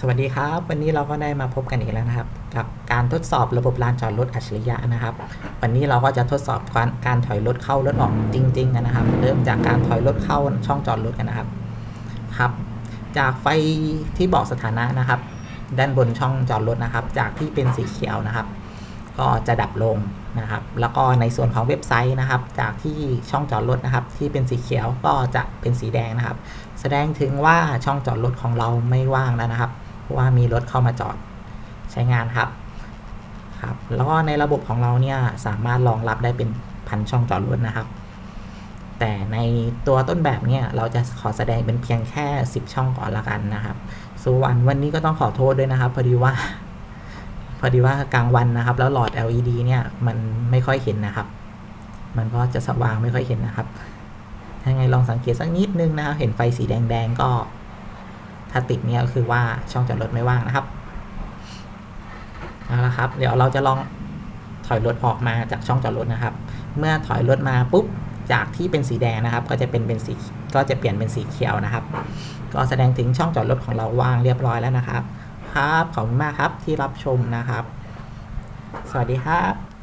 สวัสดีครับ วันนี้เราก็ได้มาพบกันอีกแล้วนะครับ กับการทดสอบระบบลานจอดรถอัจฉริยะนะครับ วันนี้เราก็จะทดสอบการการถอยรถเข้ารถออกจริงๆกันนะครับ เริ่มจากการถอยรถเข้าช่องจอดรถกันนะครับครับ จากไฟที่บอกสถานะนะครับ ด้านบนช่องจอดรถนะครับ จากที่เป็นสีเขียวนะครับ ก็จะดับลงนะครับ แล้วก็ในส่วนของเว็บไซต์นะครับ จากที่ช่องจอดรถนะครับ ที่เป็นสีเขียวก็จะเป็นสีแดงนะครับ แสดงถึงว่าช่องจอดรถของเราไม่ว่างแล้วนะครับ ว่ามีรถเข้ามาจอดใช้งานครับครับแล้วก็ในระบบของเราเนี่ยสามารถรองรับได้เป็นพันช่องจอดรถนะครับ แต่ในตัวต้นแบบเนี่ยเราจะขอแสดงเป็นเพียงแค่ 10 ช่องก่อนละกันนะครับส่วนวันนี้ก็ต้องขอโทษด้วยนะครับพอดีว่าพอดีว่ากลางวันนะครับ แล้วหลอด LED เนี่ยมันไม่ค่อยเห็นนะครับ มันก็จะสว่างไม่ค่อยเห็นนะครับยังไงลองสังเกตสักนิดนึงนะครับ เห็นไฟสีแดงๆก็ ถ้าติดเนี่ยก็คือว่าช่องจอดรถไม่ว่างนะครับเอาละครับ เดี๋ยวเราจะลองถอยรถออกมาจากช่องจอดรถนะครับ เมื่อถอยรถมาปุ๊บจากที่เป็นสีแดงนะครับ ก็จะเป็นเป็นสีก็จะเปลี่ยนเป็นสีเขียวนะครับ ก็แสดงถึงช่องจอดรถของเราว่างเรียบร้อยแล้วนะครับ ครับขอบคุณมากครับที่รับชมนะครับ สวัสดีครับ